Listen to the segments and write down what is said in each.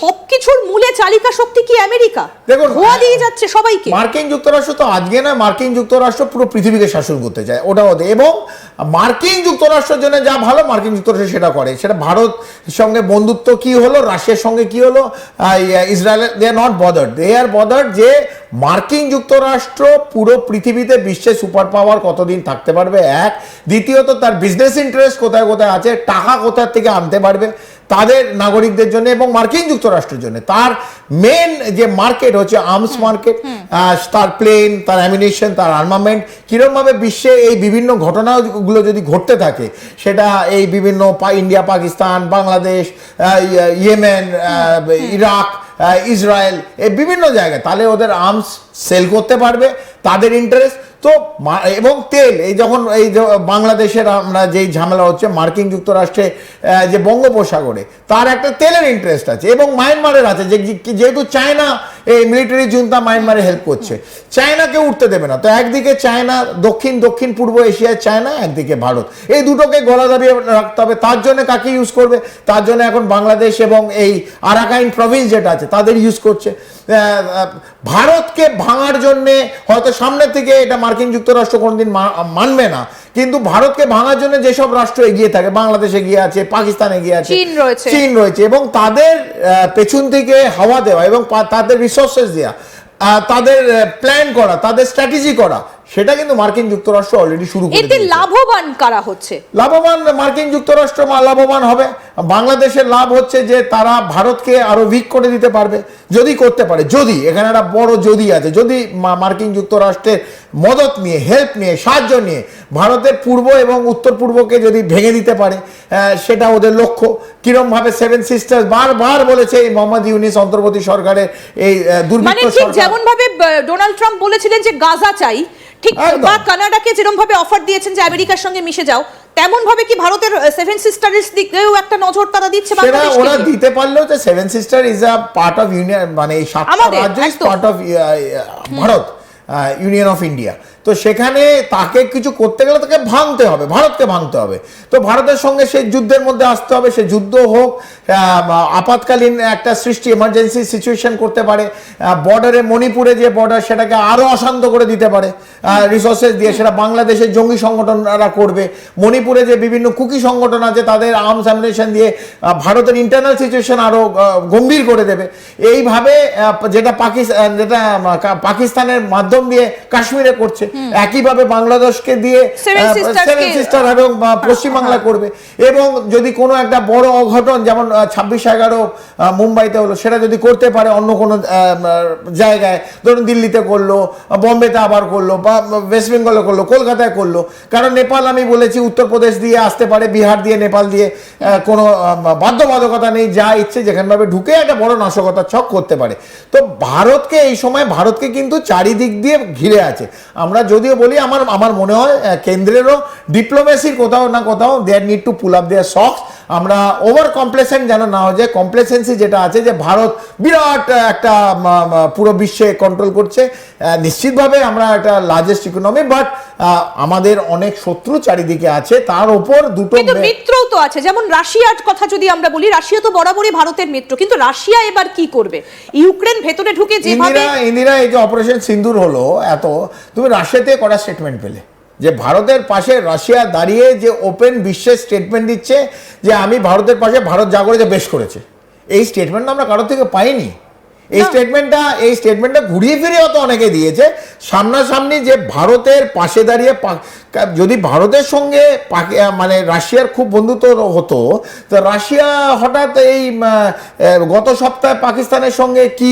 সবকিছুর মূলে চালিকা শক্তি কি আমেরিকা? দেখুন, ধোয়া দিয়ে যাচ্ছে সবাইকে। মার্কিন যুক্তরাষ্ট্র তো আজকে না মার্কিন যুক্তরাষ্ট্র পুরো পৃথিবীকে শাসন করতে চায় ওটা ওদের এবং মার্কিন যুক্তরাষ্ট্রের জন্য যা ভালো মার্কিন যুক্তরাষ্ট্র সেটা করে। সেটা ভারত সঙ্গে বন্ধুত্ব কি হলো রাশিয়ার সঙ্গে কি হলো Israel they are not bothered they are bothered যে মার্কিন যুক্তরাষ্ট্র পুরো পৃথিবীতে বিশ্বে সুপার পাওয়ার কতদিন থাকতে পারবে? এক। দ্বিতীয়ত তার বিজনেস ইন্টারেস্ট কোথায় কোথায় আছে? টাকা কোথার থেকে আনতে পারবে? তাদের নাগরিকদের জন্য এবং মার্কিন যুক্তরাষ্ট্রের জন্য। তার মেন যে মার্কেট হচ্ছে আর্মস মার্কেট তার প্লেন তার অ্যামিনেশন তার আর্মামেন্ট কিরমভাবে বিশ্বে এই বিভিন্ন ঘটনাগুলো যদি ঘটতে থাকে সেটা এই বিভিন্ন India Pakistan Bangladesh Yemen Iraq Israel এই বিভিন্ন জায়গায় তাহলে ওদের আর্মস সেল করতে পারবে। তাদের ইন্টারেস্ট তো এবং তেল, এই যখন এই বাংলাদেশের আমরা যেই ঝামেলা হচ্ছে, মার্কিন যুক্তরাষ্ট্রে যে বঙ্গোপসাগরে, তার একটা তেলের ইন্টারেস্ট আছে এবং মায়ানমারের আছে, যে যেহেতু চায়না এই মিলিটারি জুনতা মায়ানমারে হেল্প করছে। চায়নাকে উঠতে দেবে না। তো একদিকে চায়না দক্ষিণ দক্ষিণ, পূর্ব এশিয়ায় চায়না একদিকে ভারত। এই দুটোকে গলা দাবিয়ে রাখতে হবে। তার জন্য কাকে ইউজ করবে? তার জন্য এখন বাংলাদেশ এবং এই আরাকাইন প্রভিন্স যেটা আছে, তাদের ইউজ করছে। ভারতকে ভাঙার জন্যে হয়তো সামনে থেকে এটা মার্কিন যুক্তরাষ্ট্র কোনোদিন মানবে না। কিন্তু ভারতকে ভাঙার জন্য যেসব রাষ্ট্র এগিয়ে থাকে বাংলাদেশ এগিয়ে আছে পাকিস্তান এগিয়ে আছে চীন রয়েছে। চীন রয়েছে এবং তাদের আহ, পেছন থেকে হাওয়া দেওয়া এবং তাদের রিসোর্সেস দেওয়া আহ, তাদের প্ল্যান করা তাদের স্ট্র্যাটেজি করা সেটা কিন্তু মার্কিন যুক্তরাষ্ট্র অলরেডি শুরু করে এতে। লাভবান কারা হচ্ছে? লাভবান মার্কিন যুক্তরাষ্ট্র মা- লাভবান হবে। বাংলাদেশের লাভ হচ্ছে যে তারা ভারতকে আরও উইক করে দিতে পারবে। যদি করতে পারে যদি এখানে একটা বড় যদি আছে যদি মার্কিন যুক্তরাষ্ট্রের মদত নিয়ে হেল্প নিয়ে সাহায্য নিয়ে ভারতের পূর্ব এবং উত্তর পূর্বকে যদি ভেঙে দিতে পারে সেটা ওদের লক্ষ্য। কিরম ভাবে সেভেন সিস্টার বারবার বলেছে এই মোহাম্মদ ইউনিস অন্তর্বর্তী সরকারের এই মানে ঠিক যেমন ভাবে ডোনাল্ড ট্রাম্প বলেছিলেন যে গাজা চাই ঠিক বা কানাডাকে যেরকম ভাবে অফার দিয়েছেন যে আমেরিকার সঙ্গে মিশে যাও তেমন ভাবে কি ভারতের সেভেন সিস্টারের দিকেও একটা নজর তারা দিচ্ছে সেটা ওরা দিতে পারলেও যে seven sister is a part of union মানে সাতটা রাজ্য is part of Bharat union of India তো সেখানে তাকে কিছু করতে গেলে তাকে ভাঙতে হবে, ভারতকে ভাঙতে হবে। তো ভারতের সঙ্গে সেই যুদ্ধের মধ্যে আসতে হবে, সে যুদ্ধ হোক আপাতকালীন একটা সৃষ্টি এমার্জেন্সি সিচুয়েশন করতে পারে বর্ডারে মণিপুরে যে বর্ডার সেটাকে আরও অশান্ত করে দিতে পারে রিসোর্সেস দিয়ে সেটা বাংলাদেশের জঙ্গি সংগঠনরা করবে। মণিপুরে যে বিভিন্ন কুকি সংগঠন আছে, তাদের আর্মস অ্যামিনেশন দিয়ে ভারতের ইন্টারনাল সিচুয়েশন আরও গম্ভীর করে দেবে। এইভাবে যেটা পাকিস্তান যেটা পাকিস্তানের মাধ্যম দিয়ে কাশ্মীরে করছে। একইভাবে বাংলাদেশকে দিয়ে সেভেন সিস্টার এবং আহ, পশ্চিমবাংলা করবে। এবং যদি কোনো একটা বড় অঘটন যেমন ছাব্বিশ এগারো মুম্বাইতে হলো সেটা যদি করতে পারে অন্য কোনো জায়গায় ধরুন দিল্লিতে করল বম্বেতে আবার করল বা ওয়েস্ট বেঙ্গলে করল কলকাতায় করল কারণ নেপাল আমি বলেছি উত্তরপ্রদেশ দিয়ে আসতে পারে বিহার দিয়ে নেপাল দিয়ে কোনো বাধ্যবাধকতা নেই যা ইচ্ছে যেখানভাবে ঢুকে একটা বড় নাশকতার ছক করতে পারে। তো ভারতকে এই সময় ভারতকে কিন্তু চারিদিক দিয়ে ঘিরে আছে। আমরা যদিও বলি, আমার আমার মনে হয় কেন্দ্রেরও ডিপ্লোমেসির কোথাও না কোথাও there need to pull up their socks আমরা ওভার কমপ্লেসেন্ট যেন না হয় যে কমপ্লেসেন্সি যেটা আছে যে ভারত বিরাট একটা পুরো বিশ্বে কন্ট্রোল করছে। নিশ্চিতভাবে আমরা একটা লার্জেস্ট ইকোনমি বাট আমাদের অনেক শত্রু চারিদিকে আছে। তার উপর দুটো মিত্রও তো আছে। যেমন রাশিয়ার কথা যদি আমরা বলি রাশিয়া তো বরাবরই ভারতের মিত্র। কিন্তু রাশিয়া এবার কি করবে? ইউক্রেন ভেতরে ঢুকে যেভাবে ইন্দিরা এই যে অপারেশন সিন্দুর হলো এত তুমি রাশিয়াতে করা স্টেটমেন্ট পেলে? যে ভারতের পাশে রাশিয়া দাঁড়িয়ে যে ওপেন বিশ্বের স্টেটমেন্ট দিচ্ছে যে আমি ভারতের পাশে ভারত যা করেছে বেশ করেছে। এই স্টেটমেন্ট আমরা কারোর থেকে পাইনি। এই স্টেটমেন্টটা এই স্টেটমেন্টটা ঘুরিয়ে ফিরিয়ে হয়তো অনেকে দিয়েছে। সামনাসামনি যে ভারতের পাশে দাঁড়িয়ে যদি ভারতের সঙ্গে মানে রাশিয়ার খুব বন্ধুত্ব হতো তো রাশিয়া হঠাৎ এই গত সপ্তাহে পাকিস্তানের সঙ্গে কি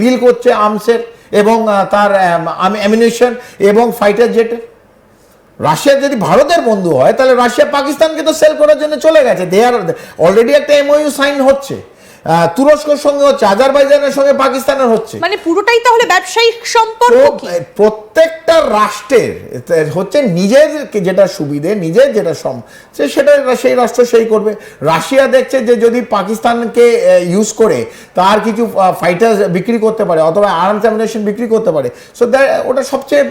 ডিল করছে আর্মসের এবং তার অ্যামিনেশন এবং ফাইটার জেটের রাশিয়া যদি ভারতের বন্ধু হয়, তাহলে রাশিয়া পাকিস্তানকে তো সেল করার জন্য চলে গেছে। দে আর অলরেডি একটা এমওইউ সাইন হচ্ছে। তুরস্কর সঙ্গে হচ্ছে আজারবাইজানের সঙ্গে পাকিস্তানের হচ্ছে। মানে পুরোটাই তাহলে ব্যবসায়িক সম্পর্ক প্রত্যেকটা রাষ্ট্রের হচ্ছে নিজের যেটা সুবিধে নিজের যেটা সম সেটা সেই রাষ্ট্র সেই করবে। রাশিয়া দেখছে যে যদি পাকিস্তানকে ইউজ করে তার কিছু ফাইটার বিক্রি করতে পারে অথবা আর্মস অ্যামিনেশন বিক্রি করতে পারে। সো ওটা সবচেয়ে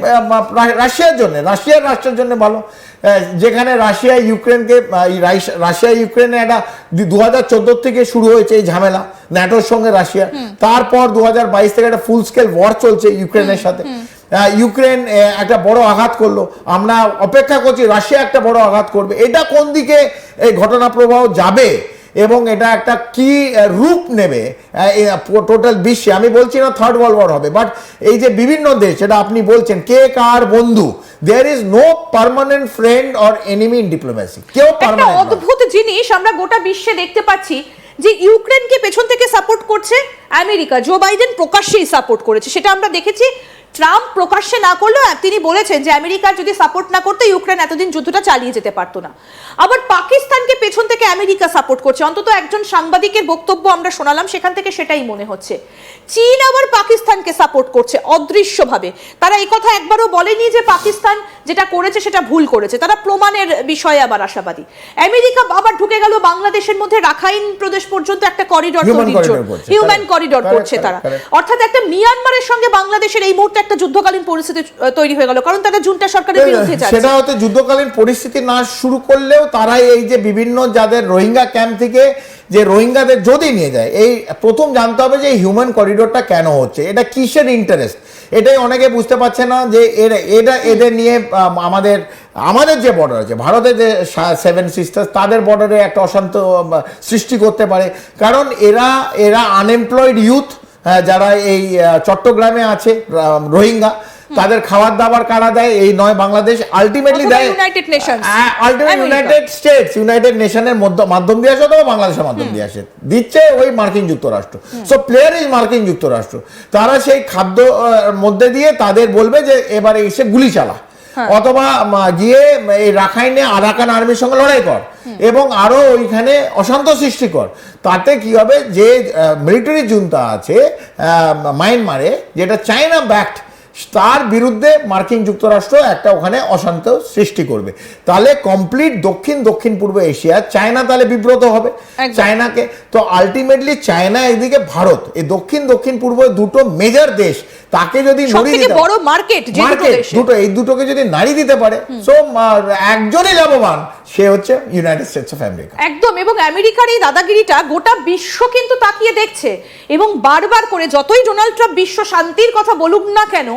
রাশিয়ার জন্য রাশিয়ার রাষ্ট্রের জন্য ভালো। যেখানে রাশিয়া ইউক্রেনকে রাশিয়া ইউক্রেনে একটা দু হাজার চোদ্দ থেকে শুরু হয়েছে এই ঝামেলা ন্যাটোর সঙ্গে রাশিয়া। তারপর দু থেকে একটা ফুল স্কেল ওয়ার চলছে ইউক্রেনের সাথে। ইউক্রেন একটা বড় আঘাত করল। আমরা অপেক্ষা করছি রাশিয়া একটা বড় আঘাত করবে। এটা কোন দিকে এই ঘটনা প্রবাহ যাবে এবং এটা একটা কি রূপ নেবে টোটাল বিশ্বে? আমি বলছি না থার্ড ওয়ার্ল্ড ওয়ার হবে বাট এই যে বিভিন্ন দেশ যেটা আপনি বলছেন কে কার বন্ধু there is no permanent friend or enemy in diplomacy কেউ পার্মানেন্ট অদ্ভুত জিনিস আমরা গোটা বিশ্বে দেখতে পাচ্ছি যে ইউক্রেনকে পেছন থেকে সাপোর্ট করছে আমেরিকা জো বাইডেন প্রকাশ্যেই সাপোর্ট করেছে। সেটা আমরা দেখেছি ট্রাম্প প্রকাশ্যে না করলেও তিনি বলেছেন যে আমেরিকার যদি সাপোর্ট না করতো ইউক্রেন এতদিন যুদ্ধটা চালিয়ে যেতে পারতো না। আবার পাকিস্তানকে পেছন থেকে আমেরিকা সাপোর্ট করছে। অন্তত একজন সাংবাদিকের বক্তব্য আমরা শোনালাম সেখান থেকে সেটাই মনে হচ্ছে। চীন আবার পাকিস্তানকে সাপোর্ট করছে অদৃশ্যভাবে। তারা এই কথা একবারও বলেনি যে পাকিস্তান যেটা করেছে সেটা ভুল করেছে। তারা প্রমাণের বিষয়ে আবার আশাবাদী। আমেরিকা আবার ঢুকে গেল বাংলাদেশের মধ্যে রাখাইন প্রদেশ পর্যন্ত একটা করিডর তৈরির জন্য। হিউম্যান করিডর করছে তারা। অর্থাৎ একটা মিয়ানমারের সঙ্গে বাংলাদেশের এই মুহূর্তে একটা যুদ্ধকালীন পরিস্থিতি তৈরি হয়ে গেল। কারণ তারা জুনটা সরকারের বিরুদ্ধে যাচ্ছে। সেটা হয়তো যুদ্ধকালীন পরিস্থিতি না শুরু করলেও এই যে বিভিন্ন যাদের রোহিঙ্গা ক্যাম্প থেকে যে রোহিঙ্গাদের যদি নিয়ে যায় এই প্রথম জানতে হবে যে হিউম্যান করিডোরটা কেন হচ্ছে। এটা কিসের ইন্টারেস্ট এটাই অনেকে বুঝতে পারছে না যে এর এটা এদের নিয়ে আমাদের আমাদের যে বর্ডার আছে ভারতের যে সেভেন সিস্টার্স তাদের বর্ডারে একটা অশান্ত সৃষ্টি করতে পারে। কারণ এরা এরা আনএমপ্লয়েড ইউথ যারা এই চট্টগ্রামে আছে রোহিঙ্গা তাদের খাবার দাবার কারা দেয়? এই নয় বাংলাদেশ আলটিমেটলি দেয় United Nations, ultimate united states united নেশনের মাধ্যম দিয়ে আসে অথবা বাংলাদেশের মাধ্যম দিয়ে আসে। দিচ্ছে ওই মার্কিন যুক্তরাষ্ট্র। সো প্লেয়ার ইজ মার্কিন যুক্তরাষ্ট্র। তারা সেই খাদ্য মধ্যে দিয়ে তাদের বলবে যে এবারে এসে গুলি চালা। অথবা গিয়ে এই রাখাইনে আরাকান আর্মির সঙ্গে লড়াই কর। এবং আরও ওইখানে অশান্ত সৃষ্টি কর তাতে কি হবে? যে মিলিটারি জুনতা আছে মায়ানমারে যেটা চায়না ব্যাকড তার বিরুদ্ধে মার্কিন যুক্তরাষ্ট্র একটা ওখানে অশান্ত সৃষ্টি করবে। তাহলে কমপ্লিট দক্ষিণ দক্ষিণ পূর্ব এশিয়া চায়না তাহলে বিব্রত হবে। চায়নাকে তো আলটিমেটলি চায়না এদিকে ভারত এই দক্ষিণ দক্ষিণ পূর্ব দুটো মেজর দেশ তাকে যদি নড়িয়ে দিতে বড় মার্কেট দুটো এই দুটোকে যদি নাড়ি দিতে পারে। সো একজনই লাভবান। সে হচ্ছে ইউনাইটেড স্টেটস অফ আমেরিকা একদম, এবং আমেরিকার এই দাদাগিরিটা গোটা বিশ্ব কিন্তু তাকিয়ে দেখছে। এবং বারবার করে যতই ডোনাল্ড ট্রাম্প বিশ্ব শান্তির কথা বলুক না কেন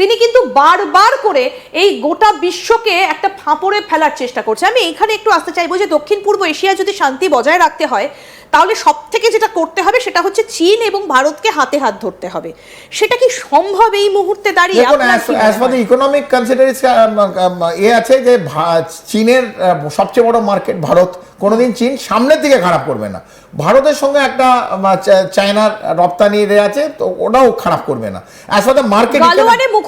তিনি কিন্তু বারবার করে এই গোটা বিশ্বকে একটা ফাঁপড়ে ফেলার চেষ্টা করছে। আমি এখানে একটু আসতে চাইব যে দক্ষিণ পূর্ব এশিয়ায় যদি শান্তি বজায় রাখতে হয় তাহলে সব থেকে যেটা করতে হবে সেটা হচ্ছে চীন এবং ভারতকে হাতে হাত ধরতে হবে। সেটা কি সম্ভব এই মুহূর্তে দাঁড়িয়ে? ইকোনমিক কনসিডারেশন এ আছে যে চীনের সবচেয়ে বড় মার্কেট ভারত। কোনোদিন চীন সামনের দিকে খারাপ করবে না। ভারতের সঙ্গে একটা চায়নার রপ্তানি আছে তো ওটাও খারাপ করবে না। অ্যাজ পার দ্য মার্কেট মুখ